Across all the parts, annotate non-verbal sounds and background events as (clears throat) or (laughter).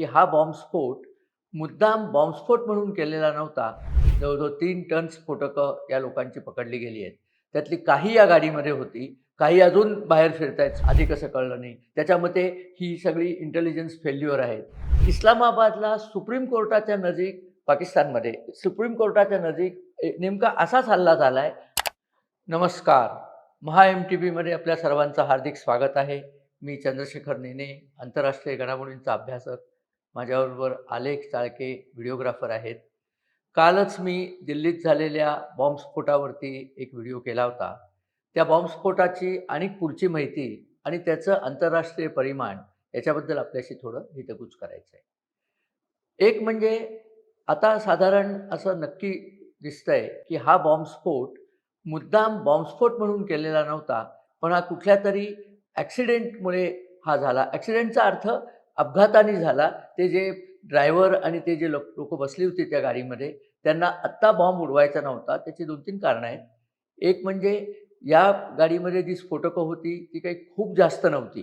की हा बॉम्बस्फोट मुद्दाम बॉम्बस्फोट म्हणून केलेला नव्हता. जवळजवळ तीन टन स्फोटकं या लोकांची पकडली गेली आहेत. त्यातली काही या गाडीमध्ये होती काही अजून बाहेर फिरतायत आधी कसं कळलं नाही. त्याच्यामध्ये ही सगळी इंटेलिजन्स फेल्युअर आहेत. इस्लामाबादला सुप्रीम कोर्टाच्या नजीक पाकिस्तानमध्ये सुप्रीम कोर्टाच्या नजीक नेमका असाच हल्ला झाला आहे नमस्कार महा एम टी व्हीमध्ये आपल्या सर्वांचं हार्दिक स्वागत आहे. मी चंद्रशेखर नेने आंतरराष्ट्रीय घडामोडींचा अभ्यासक. माझ्याबरोबर आलेख चाळके व्हिडिओग्राफर आहेत. कालच मी दिल्लीत झालेल्या बॉम्बस्फोटावरती एक व्हिडिओ केला होता. त्या बॉम्बस्फोटाची आणि पुढची माहिती आणि त्याचं आंतरराष्ट्रीय परिमाण याच्याबद्दल आपल्याशी थोडं हितगुज करायचं आहे एक म्हणजे आता साधारण असं नक्की दिसतंय की हा बॉम्बस्फोट मुद्दाम बॉम्बस्फोट म्हणून केलेला नव्हता पण हा कुठल्या तरी ॲक्सिडेंटमुळे हा झाला. ॲक्सिडेंटचा अर्थ अपघाताने झाला. ते जे ड्रायव्हर आणि ते जे लोक लोक बसली होती त्या गाडीमध्ये त्यांना आत्ता बॉम्ब उडवायचा नव्हता. त्याची दोन तीन कारणं आहेत. एक म्हणजे या गाडीमध्ये जी स्फोटकं होती ती काही खूप जास्त नव्हती.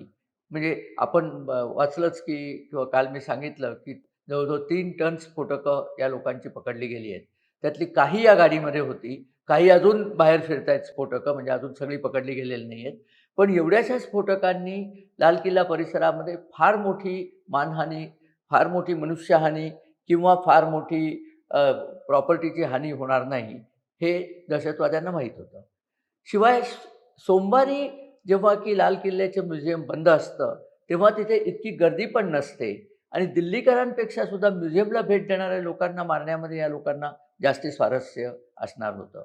म्हणजे आपण वाचलंच की किंवा काल मी सांगितलं की जवळजवळ तीन टन स्फोटकं या लोकांची पकडली गेली आहेत. त्यातली काही या गाडीमध्ये होती. काही अजून बाहेर फिरतायत स्फोटकं म्हणजे अजून सगळी पकडली गेलेली नाही आहेत पण एवढ्याशा स्फोटकांनी लाल किल्ला परिसरामध्ये फार मोठी मानहानी फार मोठी मनुष्यहानी किंवा फार मोठी प्रॉपर्टीची हानी होणार नाही हे दहशतवाद्यांना माहीत होतं. शिवाय सोमवारी जेव्हा की लाल किल्ल्याचं म्युझियम बंद असतं तेव्हा तिथे इतकी गर्दी पण नसते आणि दिल्लीकरांपेक्षा सुद्धा म्युझियमला भेट देणाऱ्या लोकांना मारण्यामध्ये या लोकांना जास्ती स्वारस्य असणार होतं.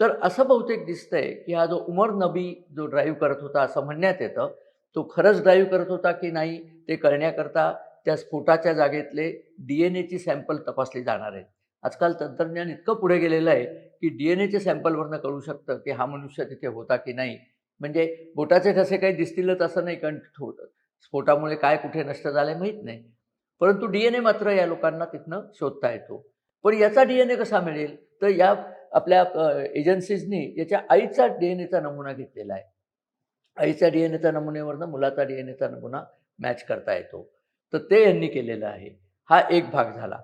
तर असं बहुतेक दिसतंय की हा जो उमर नबी जो ड्राईव्ह करत होता असं म्हणण्यात येतं तो खरंच ड्राईव्ह करत होता की नाही ते करण्याकरता त्या स्फोटाच्या जागेतले डी एन एची सॅम्पल तपासली जाणार आहेत आजकाल तंत्रज्ञान इतकं पुढे गेलेलं आहे की डी एन एच्या सॅम्पलवरनं कळू शकतं की हा मनुष्य तिथे होता की नाही. म्हणजे बोटाचे ठसे काही दिसतीलच असं नाही कारण स्फोटामुळे काय कुठे नष्ट झालंय माहीत नाही. परंतु डी एन ए मात्र या लोकांना तिथनं शोधता येतो. पण याचा डी एन ए कसा मिळेल? तर या आपल्या एजन्सीजनी याच्या आईचा डी एन एचा नमुना घेतलेला आहे. आईच्या डी एन एच्या नमुन्यावरनं मुलाचा डी एन एचा नमुना मॅच करता येतो. तर ते यांनी केलेलं आहे. हा एक भाग झाला.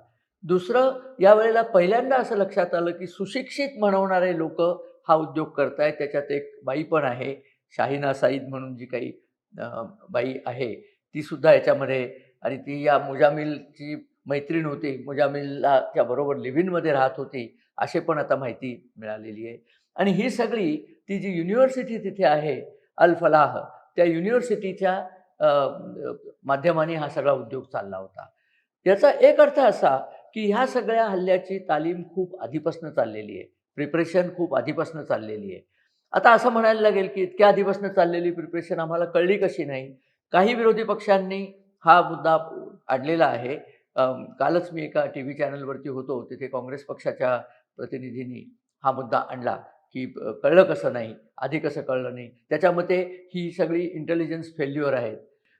दुसरं यावेळेला पहिल्यांदा असं लक्षात आलं की सुशिक्षित म्हणवणारे लोक हा उद्योग करतायत. त्याच्यात एक बाई पण आहे. शाहिना साईद म्हणून जी काही बाई आहे ती सुद्धा याच्यामध्ये आणि ती या मुजामिलची मैत्रीण होती. मुजामिलला त्या बरोबर लिव्हिनमध्ये राहत होती. असे पण आता माहिती मिळालेली आहे. आणि ही सगळी ती जी युनिव्हर्सिटी तिथे आहे अल फलाह त्या युनिव्हर्सिटीच्या माध्यमाने हा सगळा उद्योग चालला होता. याचा एक अर्थ असा की ह्या सगळ्या हल्ल्याची तालीम खूप आधीपासून चाललेली आहे. प्रिपरेशन खूप आधीपासून चाललेली आहे. आता असं म्हणायला लागेल की इतक्या आधीपासून चाललेली प्रिपरेशन आम्हाला कळली कशी नाही? काही विरोधी पक्षांनी हा मुद्दा आणलेला आहे. कालच मी एका टी व्ही चॅनलवरती होतो तिथे काँग्रेस पक्षाच्या प्रतिनिधींनी हा मुद्दा आणला की कळलं कसं नाही आधी कसं कळलं नाही. त्याच्या मते ही सगळी इंटेलिजन्स फेल्युअर आहेत.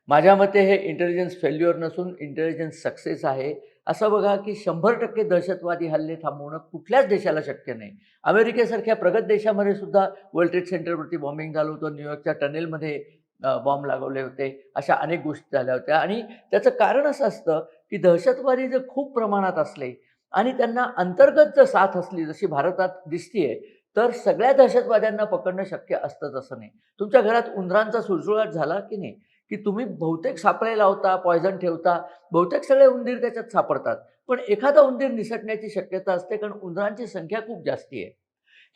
माझ्या मते हे इंटेलिजन्स फेल्युअर नसून इंटेलिजन्स सक्सेस आहे. असं बघा की शंभर टक्के दहशतवादी हल्ले थांबवणं कुठल्याच देशाला शक्य नाही. अमेरिकेसारख्या प्रगत देशामध्ये सुद्धा वर्ल्ड ट्रेड सेंटरवरती बॉम्बिंग झालं होतं. न्यूयॉर्कच्या टनेलमध्ये बॉम्ब लागवले होते. अशा अनेक गोष्टी झाल्या होत्या. आणि त्याचं कारण असं असतं की दहशतवादी जर खूप प्रमाणात असले आणि त्यांना अंतर्गत जर साथ असली जशी भारतात दिसतीये तर सगळ्या दहशतवाद्यांना पकडणं शक्य असतंच असं नाही. तुमच्या घरात उंदरांचा सुळसुळाट झाला की नाही? की तुम्ही बहुतेक सापळे लावता पॉयझन ठेवता बहुतेक सगळे उंदीर त्याच्यात सापडतात. पण एखादा उंदीर निसटण्याची शक्यता असते कारण उंदरांची संख्या खूप जास्ती आहे.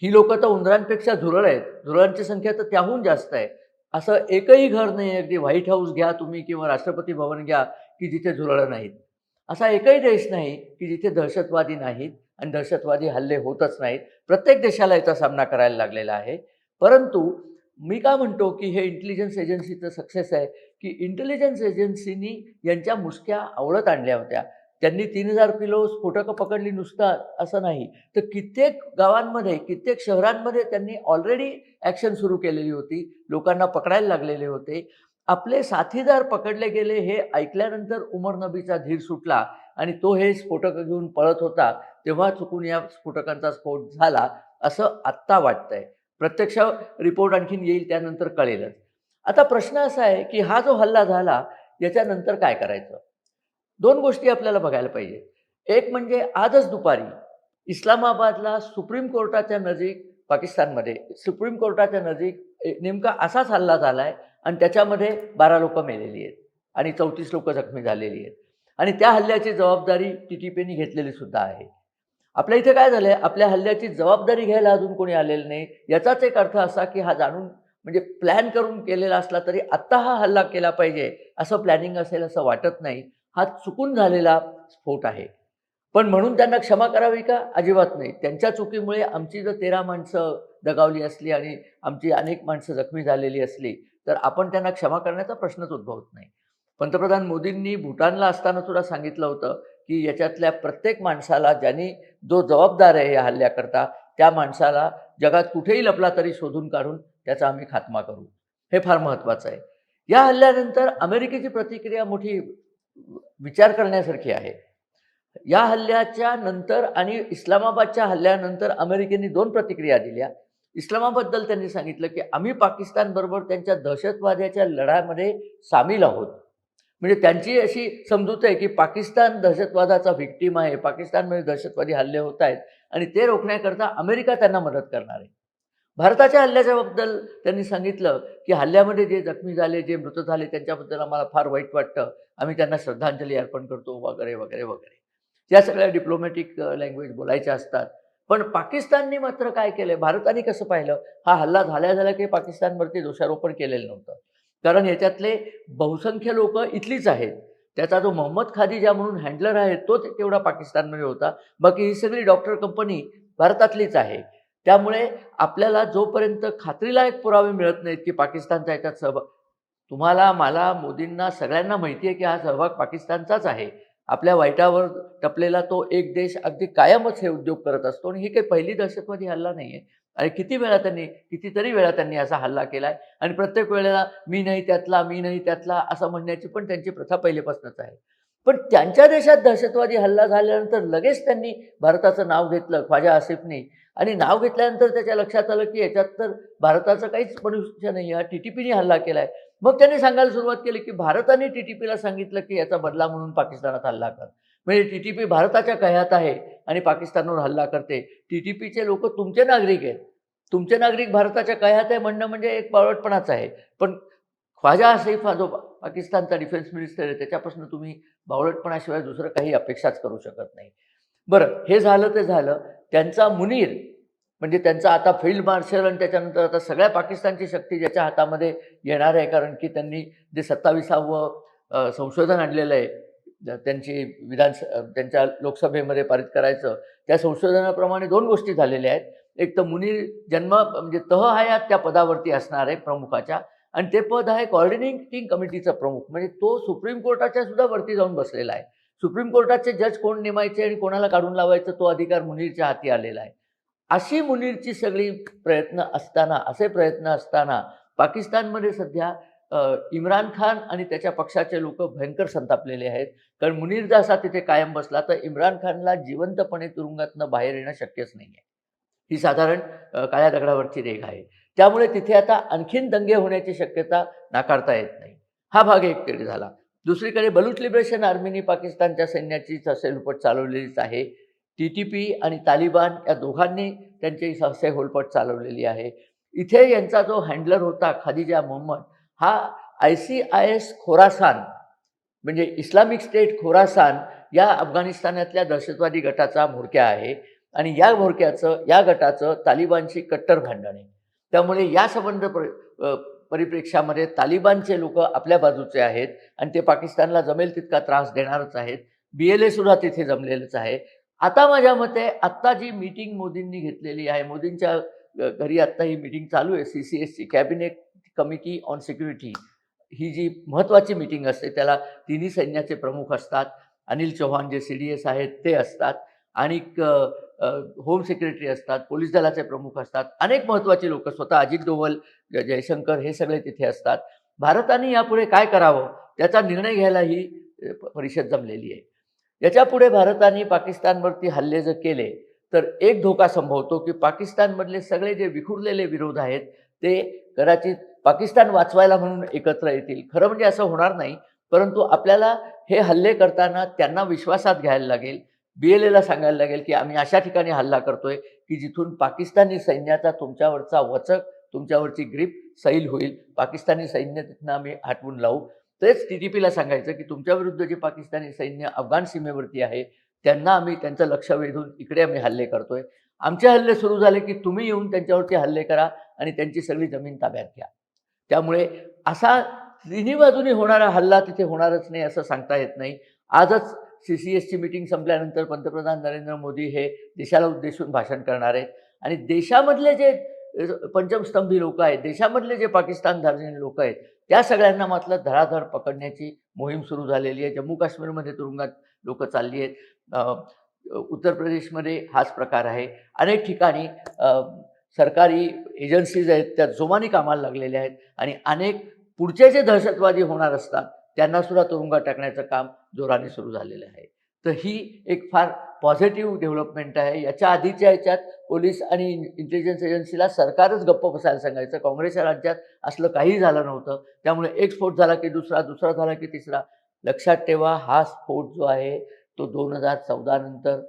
ही लोक तर उंदरांपेक्षा झुरळ आहेत. झुरळांची संख्या तर त्याहून जास्त आहे. असं एकही घर नाही अगदी व्हाईट हाऊस घ्या तुम्ही किंवा राष्ट्रपती भवन घ्या की जिथे झुरळं नाहीत. असा एकही देश नाही की जिथे दहशतवादी नाहीत आणि दहशतवादी हल्ले होतच नाहीत. प्रत्येक देशाला याचा सामना करायला लागलेला आहे. परंतु मी का म्हणतो की हे इंटेलिजन्स एजन्सीचं सक्सेस आहे की इंटेलिजन्स एजन्सीनी यांच्या मुसक्या आवळत आणल्या होत्या. त्यांनी तीन हजार किलो स्फोटकं पकडली नुसतं असं नाही. तर कित्येक गावांमध्ये कित्येक शहरांमध्ये त्यांनी ऑलरेडी ॲक्शन सुरू केलेली होती. लोकांना पकडायला लागलेले होते. आपले साथीदार पकडले गेले हे ऐकल्यानंतर उमर नबीचा धीर सुटला आणि तो हे स्फोटकं घेऊन पळत होता तेव्हा चुकून या स्फोटकांचा स्फोट झाला असं आत्ता वाटतंय. प्रत्यक्ष रिपोर्ट आणखीन येईल त्यानंतर कळेलच. आता प्रश्न असा आहे की हा जो हल्ला झाला याच्यानंतर काय करायचं? दोन गोष्टी आपल्याला बघायला पाहिजे. एक म्हणजे आजच दुपारी इस्लामाबादला सुप्रीम कोर्टाच्या नजीक पाकिस्तानमध्ये सुप्रीम कोर्टाच्या नजीक नेमका असाच हल्ला झाला आहे आणि त्याच्यामध्ये बारा लोकं मेलेली आहेत आणि चौतीस लोक जखमी झालेली आहेत. आणि त्या हल्ल्याची जबाबदारी टी टी पीने घेतलेली सुद्धा आहे. आपल्या इथे काय झालं आहे आपल्या हल्ल्याची जबाबदारी घ्यायला अजून कोणी आलेलं नाही. याचाच एक अर्थ असा की हा जाणून म्हणजे प्लॅन करून केलेला असला तरी आत्ता हा हल्ला केला पाहिजे असं प्लॅनिंग असेल असं वाटत नाही. हा चुकून झालेला स्फोट आहे. पण म्हणून त्यांना क्षमा करावी का? अजिबात नाही. त्यांच्या चुकीमुळे आमची जर तेरा माणसं दगावली असली आणि आमची अनेक माणसं जखमी झालेली असली तर आपण त्यांना क्षमा करण्याचा प्रश्नच उद्भवत नाही. पंतप्रधान मोदींनी भूटानला असताना सुद्धा सांगितलं होतं की याच्यातल्या प्रत्येक माणसाला ज्यांनी जो जबाबदार आहे या हल्ल्याकरता त्या माणसाला जगात कुठेही लपला तरी शोधून काढून त्याचा आम्ही खात्मा करू. हे फार महत्त्वाचं आहे. या हल्ल्यानंतर अमेरिकेची प्रतिक्रिया मोठी विचार करण्यासारखी आहे. या हल्ल्याच्या नंतर आणि इस्लामाबादच्या हल्ल्यानंतर अमेरिकेने दोन प्रतिक्रिया दिल्या. इस्लामाबद्दल त्यांनी सांगितलं की आम्ही पाकिस्तानबरोबर त्यांच्या दहशतवाद्याच्या लढ्यामध्ये सामील आहोत. म्हणजे त्यांची अशी समजूत आहे की पाकिस्तान दहशतवादाचा व्हिक्टीम आहे पाकिस्तानमध्ये दहशतवादी हल्ले होत आहेत आणि ते रोखण्याकरता अमेरिका त्यांना मदत करणार आहे. भारताच्या हल्ल्याच्याबद्दल त्यांनी सांगितलं की हल्ल्यामध्ये जे जखमी झाले जे मृत झाले त्यांच्याबद्दल आम्हाला फार वाईट वाटतं. आम्ही त्यांना श्रद्धांजली अर्पण करतो वगैरे वगैरे वगैरे. या सगळ्या डिप्लोमॅटिक लँग्वेज बोलायच्या असतात. पण पाकिस्तानने मात्र काय केलं भारताने कसं पाहिलं? हा हल्ला झाल्या झाल्या की पाकिस्तानवरती दोषारोपण केलेलं नव्हतं. कारण याच्यातले बहुसंख्य लोक इथलीच आहेत. त्याचा जो मोहम्मद खादिजा म्हणून हँडलर आहे तो तेवढा पाकिस्तानमध्ये होता. बाकी ही सगळी डॉक्टर कंपनी भारतातलीच आहे. त्यामुळे आपल्याला जोपर्यंत खात्रीलायक पुरावे मिळत नाहीत की पाकिस्तानचा याच्यात सहभाग तुम्हाला मला मोदींना सगळ्यांना माहिती आहे की हा सहभाग पाकिस्तानचाच आहे. आपल्या वाईटावर टपलेला तो एक देश अगदी कायमच हे उद्योग करत असतो आणि ही काही पहिली दहशतवादी हल्ला नाही आहे आणि किती वेळा त्यांनी कितीतरी वेळा त्यांनी असा हल्ला केला आहे आणि प्रत्येक वेळेला मी नाही त्यातला मी नाही त्यातला असं म्हणण्याची पण त्यांची प्रथा पहिलेपासूनच आहे. पण त्यांच्या देशात दहशतवादी हल्ला झाल्यानंतर लगेच त्यांनी भारताचं नाव घेतलं ख्वाजा आसिफनी. आणि नाव घेतल्यानंतर त्याच्या लक्षात आलं की याच्यात तर भारताचं काहीच मनुष्य नाही हा टी टी पीने हल्ला केला आहे मग त्यांनी सांगायला सुरुवात केली की भारताने टी टी पीला सांगितलं की याचा बदला म्हणून पाकिस्तानात हल्ला कर. म्हणजे टी टी पी भारताच्या कह्यात आहे आणि पाकिस्तानवर हल्ला करते. टी टी पीचे लोक तुमचे नागरिक आहेत. तुमचे नागरिक भारताच्या कह्यात आहे म्हणणं म्हणजे एक बावळटपणाच आहे. पण ख्वाजा आसिफ हा जो पाकिस्तानचा डिफेन्स मिनिस्टर आहे त्याच्यापासून तुम्ही बावळटपणाशिवाय दुसरं काही अपेक्षाच करू शकत नाही. बरं हे झालं ते झालं. त्यांचा मुनीर म्हणजे त्यांचा आता फील्ड मार्शल आणि त्याच्यानंतर आता सगळ्या पाकिस्तानची शक्ती ज्याच्या हातामध्ये येणार आहे कारण की त्यांनी जे सत्ताविसावं संशोधन आणलेलं आहे त्यांची विधान त्यांच्या लोकसभेमध्ये पारित करायचं त्या संशोधनाप्रमाणे दोन गोष्टी झालेल्या आहेत. एक तर मुनीर जन्म म्हणजे तह हयात त्या पदावरती असणार आहे प्रमुखाच्या. आणि ते पद आहे कॉर्डिनेटिंग कमिटीचा प्रमुख. म्हणजे तो सुप्रीम कोर्टाच्या सुद्धा वरती जाऊन बसलेला आहे. सुप्रीम कोर्टाचे जज कोण नेमायचे आणि कोणाला काढून लावायचं तो अधिकार मुनीरच्या हाती आलेला आहे. अशी मुनीरची सगळी प्रयत्न असताना असे प्रयत्न असताना पाकिस्तानमध्ये सध्या इम्रान खान आणि त्याच्या पक्षाचे लोक भयंकर संतापलेले आहेत. कारण मुनीर जसा असा तिथे कायम बसला तर इम्रान खानला जिवंतपणे तुरुंगातनं बाहेर येणं शक्यच नाही आहे ही साधारण काळ्या दगडावरची रेघ आहे. त्यामुळे तिथे आता आणखीन दंगे होण्याची शक्यता नाकारता येत नाही. हा भाग एक तरी झाला. दुसरीकडे बलूच लिबरेशन आर्मीने पाकिस्तानच्या सैन्याची ससेलपट चालवलेलीच आहे. टी टी पी आणि तालिबान या दोघांनी त्यांची ससे होलपट चालवलेली आहे. इथे यांचा जो हँडलर होता खादिजा मोहम्मद हा I C I S Khorasan म्हणजे इस्लामिक स्टेट खोरासान या अफगाणिस्तानातल्या दहशतवादी गटाचा म्होरक्या आहे. आणि या म्होरक्याचं या गटाचं तालिबानशी कट्टर भांडण आहे. त्यामुळे या संबंध प्र परिप्रेक्षामध्ये तालिबानचे लोक आपल्या बाजूचे आहेत आणि ते पाकिस्तानला जमेल तितका त्रास देणारच आहेत. बी एल ए सुद्धा तिथे जमलेलंच आहे. आता माझ्या मते आत्ता जी मीटिंग मोदींनी घेतलेली आहे मोदींच्या घरी आत्ता ही मीटिंग चालू आहे C C S C cabinet committee on security ही जी महत्त्वाची मीटिंग असते त्याला तिन्ही सैन्याचे प्रमुख असतात. अनिल चौहान जे सी डी एस आहेत ते असतात. आणि होम सेक्रेटरी असतात पोलीस दलाचे प्रमुख असतात अनेक महत्त्वाची लोक स्वतः अजित डोवल जयशंकर हे सगळे तिथे असतात. भारताने यापुढे काय करावं? त्याचा निर्णय घ्यायला ही परिषद जमलेली आहे. याच्यापुढे भारताने पाकिस्तानवरती हल्ले जर केले तर एक धोका संभवतो की पाकिस्तानमधले सगळे जे विखुरलेले विरोध आहेत ते कदाचित पाकिस्तान वाचवायला म्हणून एकत्र येतील. खरं म्हणजे असं होणार नाही परंतु आपल्याला हे हल्ले करताना त्यांना विश्वासात घ्यायला लागेल. बी एल एला सांगायला लागेल की आम्ही अशा ठिकाणी हल्ला करतोय की जिथून पाकिस्तानी सैन्याचा तुमच्यावरचा वचक तुमच्यावरची ग्रीप सैल होईल. पाकिस्तानी सैन्य तिथनं आम्ही हटवून लावू. तेच टी टी पीला सांगायचं की तुमच्याविरुद्ध जे पाकिस्तानी सैन्य अफगाण सीमेवरती आहे त्यांना आम्ही त्यांचं लक्ष वेधून इकडे आम्ही हल्ले करतोय. आमचे हल्ले सुरू झाले की तुम्ही येऊन त्यांच्यावरती हल्ले करा आणि त्यांची सगळी जमीन ताब्यात घ्या. त्यामुळे असा तिन्ही बाजूनी होणारा हल्ला तिथे होणारच नाही असं सांगता येत नाही. आजच सी सी एसची मिटिंग संपल्यानंतर पंतप्रधान नरेंद्र मोदी हे देशाला उद्देशून भाषण करणार आहेत. आणि देशामधले जे पंचमस्तंभी लोक आहेत देशामधले जे पाकिस्तान धार्जिन लोक आहेत त्या सगळ्यांना मात्र धडाधड पकडण्याची मोहीम सुरू झालेली आहे. जम्मू काश्मीरमध्ये तुरुंगात लोक चालली आहेत. उत्तर प्रदेशमध्ये हाच प्रकार आहे. अनेक ठिकाणी सरकारी एजन्सीज आहेत त्या जोमाने कामाला लागलेल्या आहेत आणि अनेक पुढचे जे दहशतवादी होणार असतात त्यांना सुद्धा तुरुंगात टाकण्याचं काम जोराने सुरू झालेलं आहे. तर ही एक फार पॉझिटिव्ह डेव्हलपमेंट आहे. याच्या आधीच्या याच्यात पोलीस आणि इंटेलिजन्स एजन्सीला सरकारच गप्प बसायला सांगायचं. काँग्रेसच्या राज्यात असलं काही झालं नव्हतं. त्यामुळे एक स्फोट झाला की दुसरा दुसरा झाला की तिसरा. लक्षात ठेवा हा स्फोट जो आहे तो दोन हजार चौदा नंतर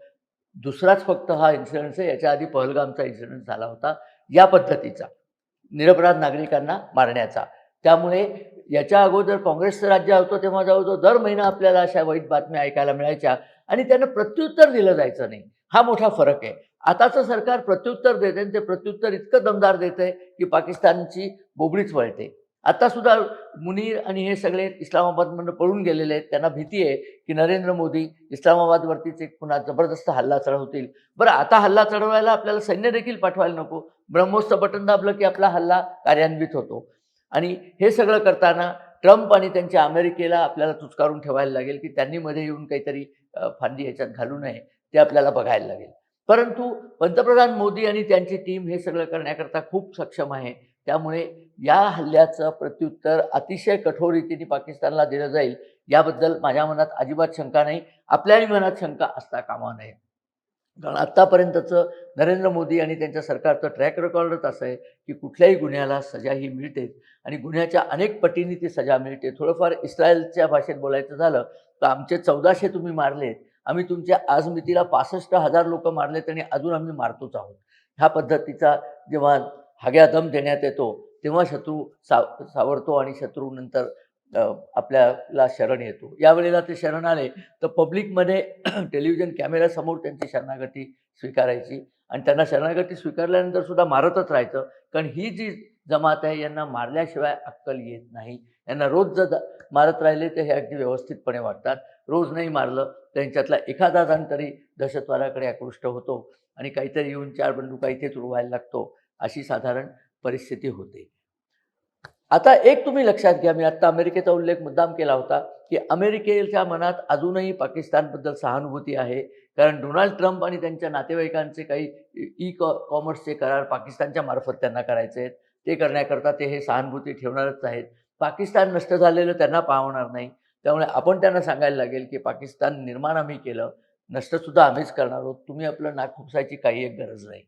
दुसराच फक्त हा इन्सिडन्स आहे. याच्या आधी पहलगामचा इन्सिडन्स झाला होता. या पद्धतीचा. निरपराध नागरिकांना मारण्याचा. त्यामुळे याच्या अगोदर काँग्रेसचं राज्य होतं तेव्हा जवळजवळ दर महिना आपल्याला अशा वाईट बातम्या ऐकायला मिळायच्या. आणि त्यांना प्रत्युत्तर दिलं जायचं नाही. हा मोठा फरक आहे. आताचं सरकार प्रत्युत्तर देते आणि ते प्रत्युत्तर इतकं दमदार देतं की पाकिस्तानची बोबडीच वळते. आता सुद्धा मुनीर आणि हे सगळे इस्लामाबादमधून पळून गेलेले आहेत. त्यांना भीती आहे की नरेंद्र मोदी इस्लामाबादवरतीच एक पुन्हा जबरदस्त हल्ला चढवतील बरं आता हल्ला चढवायला आपल्याला सैन्य देखील पाठवायला नको. ब्रह्मोसचं बटन दाबलं की आपला हल्ला कार्यान्वित होतो. आणि हे सगळं करताना ट्रम्प आणि त्यांच्या अमेरिकेला आपल्याला चुचकारून ठेवायला लागेल की त्यांनी मध्ये येऊन काहीतरी फांदी याच्यात घालू नये ते आपल्याला बघायला लागेल. परंतु पंतप्रधान मोदी आणि त्यांची टीम हे सगळं करण्याकरता खूप सक्षम आहे. त्यामुळे या हल्ल्याचं प्रत्युत्तर अतिशय कठोर रीतीने पाकिस्तानला दिलं जाईल. याबद्दल माझ्या मनात अजिबात शंका नाही. आपल्याही मनात शंका असता कामा नये. कारण आत्तापर्यंतचं नरेंद्र मोदी आणि त्यांच्या सरकारचं ट्रॅक रेकॉर्डच असं आहे की कुठल्याही गुन्ह्याला सजा ही मिळते आणि गुन्ह्याच्या अनेक पटींनी ती सजा मिळते. थोडंफार इस्रायलच्या भाषेत बोलायचं झालं तर आमचे चौदाशे तुम्ही मारलेत. आम्ही तुमच्या आज मितीला पासष्ट हजार लोक मारलेत आणि अजून आम्ही मारतोच आहोत. ह्या पद्धतीचा जेव्हा हाग्या दम देण्यात येतो तेव्हा शत्रू साव सावरतो आणि शत्रू नंतर आपल्याला शरण येतो. यावेळेला ते शरण आले तर पब्लिकमध्ये (clears throat) टेलिव्हिजन कॅमेऱ्यासमोर त्यांची शरणागती स्वीकारायची आणि त्यांना शरणागती स्वीकारल्यानंतर सुद्धा मारतच राहायचं. कारण ही जी जमात आहे यांना मारल्याशिवाय अक्कल येत नाही. यांना रोज जर मारत राहिले तर हे अगदी व्यवस्थितपणे वाटतात रोज नाही मारलं त्यांच्यातला एखादा जण तरी दहशतवादाकडे आकृष्ट होतो आणि काहीतरी येऊन चार बंदुका इथेच उडवायला लागतो अशी साधारण परिस्थिती होते. आता एक तुम्ही लक्षात घ्या मी आत्ता अमेरिकेचा उल्लेख मुद्दाम केला होता की अमेरिकेच्या मनात अजूनही पाकिस्तानबद्दल सहानुभूती आहे. कारण डोनाल्ड ट्रम्प आणि त्यांच्या नातेवाईकांचे काही ई कॉ कॉमर्सचे करार पाकिस्तानच्या मार्फत त्यांना करायचे आहेत. ते करण्याकरता ते हे सहानुभूती ठेवणारच आहेत. पाकिस्तान नष्ट झालेलं त्यांना पाहणार नाही. त्यामुळे आपण त्यांना सांगायला लागेल की पाकिस्तान निर्माण आम्ही केलं नष्टसुद्धा आम्हीच करणार आहोत. तुम्ही आपलं नाक खुपसायची काही एक गरज नाही.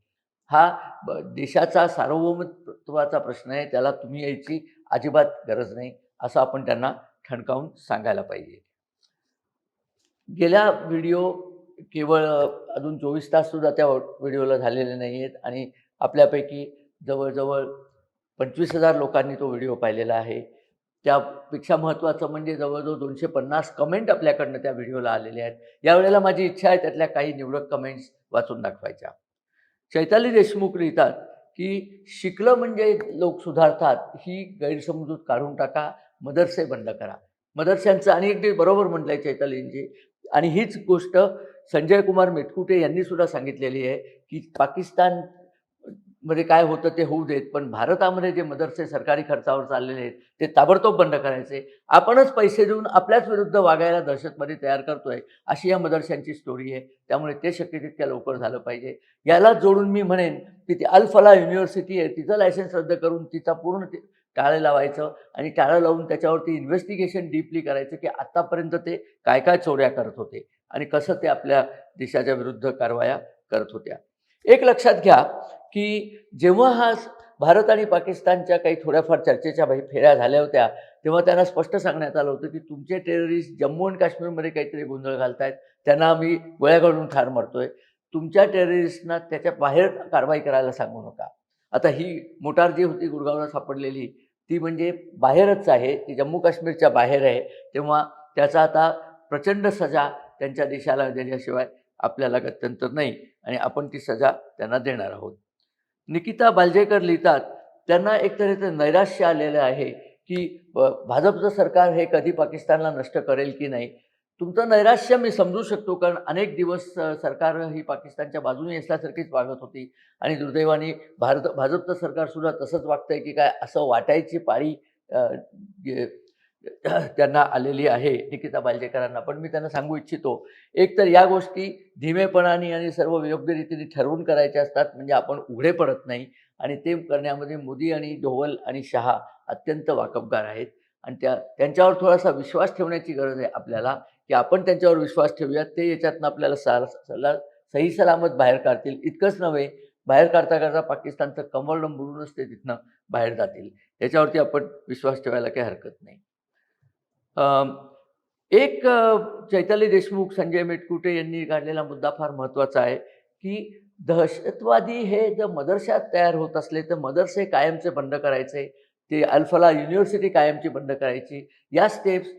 हा ब- देशाचा सार्वभौमत्वाचा प्रश्न आहे. त्याला तुम्ही यायची अजिबात गरज नाही असं आपण त्यांना ठणकावून सांगायला पाहिजे. गेल्या व्हिडिओ केवळ अजून चोवीस ताससुद्धा त्या व्हिडिओला झालेले नाही आहेत आणि आपल्यापैकी जवळजवळ पंचवीस हजार लोकांनी तो व्हिडिओ पाहिलेला आहे. त्यापेक्षा महत्त्वाचं म्हणजे जवळजवळ दोनशे पन्नास कमेंट आपल्याकडनं त्या व्हिडिओला आलेले आहेत. यावेळेला माझी इच्छा आहे त्यातल्या काही निवडक कमेंट्स वाचून दाखवायच्या. चैताली देशमुख लिहितात की शिकलं म्हणजे लोक सुधारतात ही गैरसमजूत काढून टाका मदरसे बंद करा. मदरस्यांचं आणि एक ते बरोबर म्हटलं आहे चैतालींची आणि हीच गोष्ट संजय कुमार मेटकुटे यांनी सुद्धा सांगितलेली आहे की पाकिस्तान मध्ये काय होतं ते होऊ देत पण भारतामध्ये जे मदरसे सरकारी खर्चावर चाललेले आहेत ते ताबडतोब बंद करायचे. आपणच पैसे देऊन आपल्याच विरुद्ध वागायला दहशतवादी तयार करतोय अशी या मदरशांची स्टोरी आहे. त्यामुळे ते शक्य तितक्या लवकर झालं पाहिजे. याला जोडून मी म्हणेन की ती अल्फला युनिव्हर्सिटी आहे तिचं लायसन्स रद्द करून तिचा पूर्ण टाळं लावायचं आणि टाळं लावून त्याच्यावरती इन्व्हेस्टिगेशन डीपली करायचं की आत्तापर्यंत ते काय काय चोऱ्या करत होते आणि कसं ते आपल्या देशाच्या विरुद्ध कारवाया करत होत्या. एक लक्षात घ्या की जेव्हा हा भारत आणि पाकिस्तानच्या काही थोड्याफार चर्चेच्या भाई फेऱ्या झाल्या होत्या तेव्हा त्यांना स्पष्ट सांगण्यात आलं होतं की तुमचे टेररिस्ट जम्मू आणि काश्मीरमध्ये काहीतरी गोंधळ घालतायत त्यांना आम्ही गोळ्या घालून ठार मारतोय. तुमच्या टेररिस्टना त्याच्या बाहेर कारवाई करायला सांगू नका. आता ही मोटार जी होती गुरगावला सापडलेली ती म्हणजे बाहेरच आहे ती जम्मू काश्मीरच्या बाहेर आहे. तेव्हा त्याचा आता प्रचंड सजा त्यांच्या देशाला दिल्याशिवाय आपल्याला गत्यंतर नाही आणि आपण ती सजा त्यांना देणार आहोत. निकिता बालजेकर लिहितात त्यांना एक तऱ्हेचं नैराश्य आलेलं आहे की भाजपचं सरकार हे कधी पाकिस्तानला नष्ट करेल की नाही? तुमचं नैराश्य मी समजू शकतो कारण अनेक दिवस सरकार ही पाकिस्तानच्या बाजूने असल्यासारखीच वागत होती आणि दुर्दैवाने भारत भाजपचं सरकारसुद्धा तसंच वागतंय की काय असं वाटायची पाळी (clears throat) त्यांना आलेली आहे निकिता बालजेकरांना. पण मी त्यांना सांगू इच्छितो एक तर या गोष्टी धीमेपणाने आणि सर्व योग्य रीतीने ठरवून करायच्या असतात म्हणजे आपण उघडे पडत नाही. आणि ते करण्यामध्ये मोदी आणि डोवल आणि शहा अत्यंत वाकबगार आहेत. आणि त्या त्यांच्यावर थोडासा विश्वास ठेवण्याची गरज आहे आपल्याला की आपण त्यांच्यावर विश्वास ठेवूयात ते याच्यातनं आपल्याला सारा सल्ला सही सलामत बाहेर काढतील. इतकंच नव्हे बाहेर काढता काढता पाकिस्तानचं कमरडं बुडूनच ते तिथनं बाहेर जातील. याच्यावरती आपण विश्वास ठेवायला काही हरकत नाही. एक चैतली चैताली देशमुख संजय मेटकुटे यांनी काढलेला मुद्दा फार महत्त्वाचा आहे की दहशतवादी हे जर मदरशात तयार होत असले तर मदरसे कायमचे बंद करायचे ते अल्फला युनिव्हर्सिटी कायमची बंद करायची. या स्टेप्स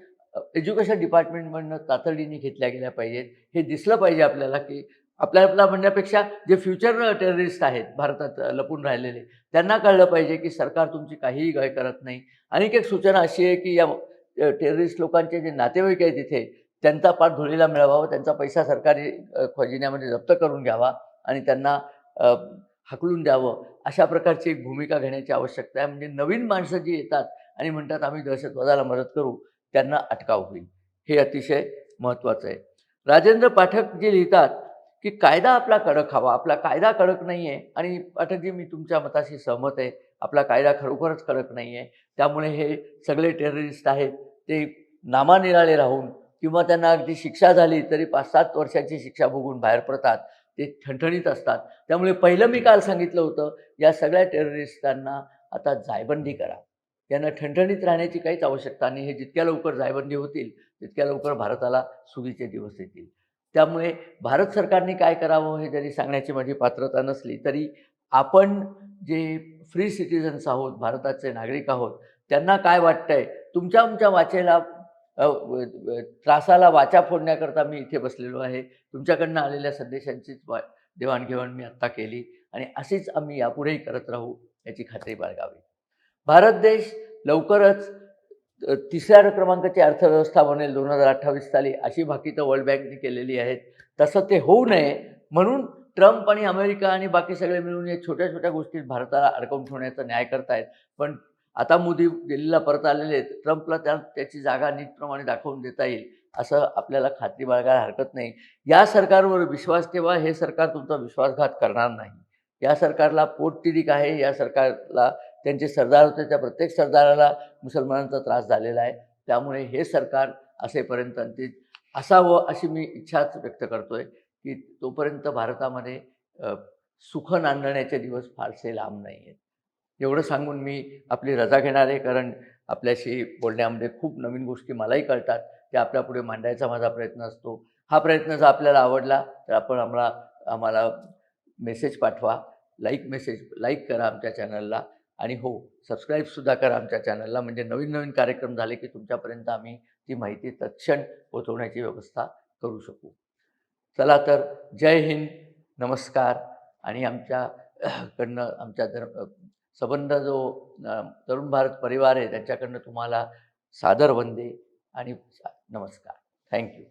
एज्युकेशन डिपार्टमेंटमधनं तातडीने घेतल्या गेल्या पाहिजेत. हे दिसलं पाहिजे आपल्याला की आपल्याला म्हणण्यापेक्षा जे फ्युचर टेररिस्ट आहेत भारतात लपून राहिलेले त्यांना कळलं पाहिजे की सरकार तुमची काहीही गय करत नाही. आणखी एक सूचना अशी आहे की या टेररिस्ट लोकांचे जे नातेवाईक आहेत तिथे त्यांचा पाठ धुळीला मिळवावा त्यांचा पैसा सरकारी खजिन्यामध्ये जप्त करून घ्यावा आणि त्यांना हकलून द्यावं. अशा प्रकारची एक भूमिका घेण्याची आवश्यकता आहे. म्हणजे नवीन माणसं जी येतात आणि म्हणतात आम्ही दहशतवादाला मदत करू त्यांना अटकाव होईल. हे अतिशय महत्त्वाचं आहे. राजेंद्र पाठक जे लिहितात की कायदा आपला कडक हवा आपला कायदा कडक नाही आहे आणि पाठकजी मी तुमच्या मताशी सहमत आहे. आपला कायदा खरोखरच कडक नाही आहे त्यामुळे हे सगळे टेररिस्ट आहेत. ते नामानिराळे राहून किंवा त्यांना अगदी शिक्षा झाली तरी पाच सात वर्षाची शिक्षा भोगून बाहेर पडतात ते ठणठणीत असतात. त्यामुळे पहिलं मी काल सांगितलं होतं या सगळ्या टेररिस्टांना आता जायबंदी करा. यांना ठणठणीत राहण्याची काहीच आवश्यकता नाही. हे जितक्या लवकर जायबंदी होतील तितक्या लवकर भारताला सुगीचे दिवस येतील. त्यामुळे भारत सरकारने काय करावं हे जरी सांगण्याची माझी पात्रता नसली तरी आपण जे फ्री सिटिझन्स आहोत भारताचे नागरिक आहोत त्यांना काय वाटतंय? तुमच्या आमच्या वाचेला त्रासाला वाचा फोडण्याकरता मी इथे बसलेलो आहे. तुमच्याकडनं आलेल्या संदेशांचीच वा देवाणघेवाण मी आत्ता केली आणि अशीच आम्ही यापुढेही करत राहू याची खात्री बाळगावी. भारत देश लवकरच तिसऱ्या क्रमांकाची अर्थव्यवस्था बनेल दोन हजार अठ्ठावीस साली अशी भाकीतं वर्ल्ड बँकने केलेली आहेत. तसं ते होऊ नये म्हणून ट्रम्प आणि अमेरिका आणि बाकी सगळे मिळून या छोट्या छोट्या गोष्टीत भारताला अडकवून ठेवण्याचा न्याय करतायत. पण आता मोदी दिल्लीला परत आलेले आहेत. ट्रम्पला त्या त्याची जागा नीटप्रमाणे दाखवून देता येईल असं आपल्याला खात्री बाळगायला हरकत नाही. या सरकारवर विश्वास ठेवा हे सरकार तुमचा विश्वासघात करणार नाही. या सरकारला पोटतिरीक आहे या सरकारला त्यांचे सरदार होते त्या प्रत्येक सरदाराला मुसलमानांचा त्रास झालेला आहे. त्यामुळे हे सरकार असेपर्यंत ते असावं अशी मी इच्छाच व्यक्त करतोय की तोपर्यंत भारतामध्ये सुख नांदण्याचे दिवस फारसे लांब नाही आहेत एवढं सांगून मी आपली रजा घेणार आहे कारण आपल्याशी बोलण्यामध्ये खूप नवीन गोष्टी मलाही कळतात त्या आपल्यापुढे मांडायचा माझा प्रयत्न असतो. हा प्रयत्न जर आपल्याला आवडला तर आपण आम्हाला आम्हाला मेसेज पाठवा लाईक मेसेज लाईक करा आमच्या चॅनलला आणि हो सबस्क्राईबसुद्धा करा आमच्या चॅनलला म्हणजे नवीन नवीन कार्यक्रम झाले की तुमच्यापर्यंत आम्ही ती माहिती तत्क्षण पोचवण्याची व्यवस्था करू शकू. चला तर जय हिंद नमस्कार. आणि आमच्याकडनं आमच्या (clears throat) धर्म सबंध जो तरुण भारत परिवार आहे त्यांच्याकडनं तुम्हाला सादर वंदे आणि नमस्कार. थँक्यू